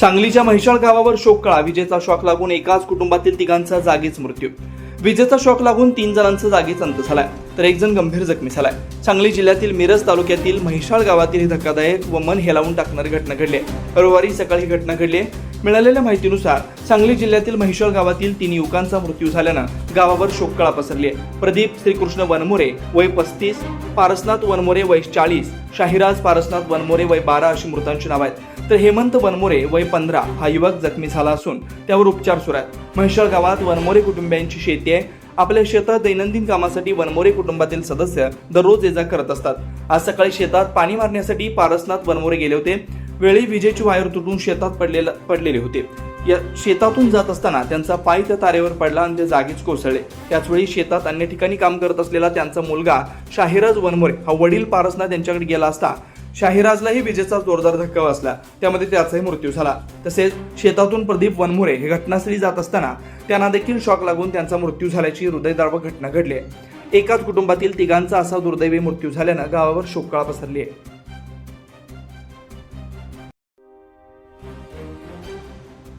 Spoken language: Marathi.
सांगलीच्या म्हैसाळ गावावर शोककळा विजेचा शॉक लागून एकाच कुटुंबातील तिघांचा जागीच मृत्यू. विजेचा शॉक लागून तीन जणांचा जागीच अंत झालाय. तर एक जण गंभीर जखमी झालाय. सांगली जिल्ह्यातील मिरज तालुक्यातील म्हैसाळ गावातील ही धक्कादायक व मन हेलावून टाकणारी घटना घडली आहे. रविवारी सकाळी ही घटना घडली आहे. मिळालेल्या माहितीनुसार सांगली जिल्ह्यातील म्हैसाळ गावातील तीन युवकांचा मृत्यू झाल्यानं गावावर शोककळा पसरली आहे. प्रदीप श्रीकृष्ण वनमोरे वय पस्तीस पारसनाथ वनमोरे वय चाळीस शाहिराज पारसनाथ वनमोरे वय बारा अशी मृतांची नाव आहेत. तर हेमंत वनमोरे वय पंधरा हा युवक जखमी झाला असून त्यावर उपचार सुरू आहेत. म्हैसळ गावात वनमोरे कुटुंबियांची शेती आहे. आपल्या शेतात दैनंदिन कामासाठी वनमोरे कुटुंबातील सदस्य दररोज ये जा करत असतात. आज सकाळी शेतात पाणी मारण्यासाठी पारसनाथ वनमोरे गेले होते. वेळी विजेची वायर तुटून शेतात पडलेला पडलेले होते. या शेतातून जात असताना त्यांचा पाय त्या तारेवर पडला आणि ते जागीच कोसळले. त्याचवेळी शेतात अन्य ठिकाणी काम करत असलेला त्यांचा मुलगा शाहिराज वनमोरे हा वडील पारसनाथ यांच्याकडे गेला असता शाहिराजलाही विजेचा जोरदार धक्का बसला. त्यामध्ये त्याचाही मृत्यू झाला. तसेच शेतातून प्रदीप वनमुरे हे घटनास्थळी जात असताना त्यांना देखील शॉक लागून त्यांचा मृत्यू झाल्याची हृदयदारक घटना घडली आहे. एकाच कुटुंबातील तिघांचा असा दुर्दैवी मृत्यू झाल्यानं गावावर शोककळा पसरली आहे.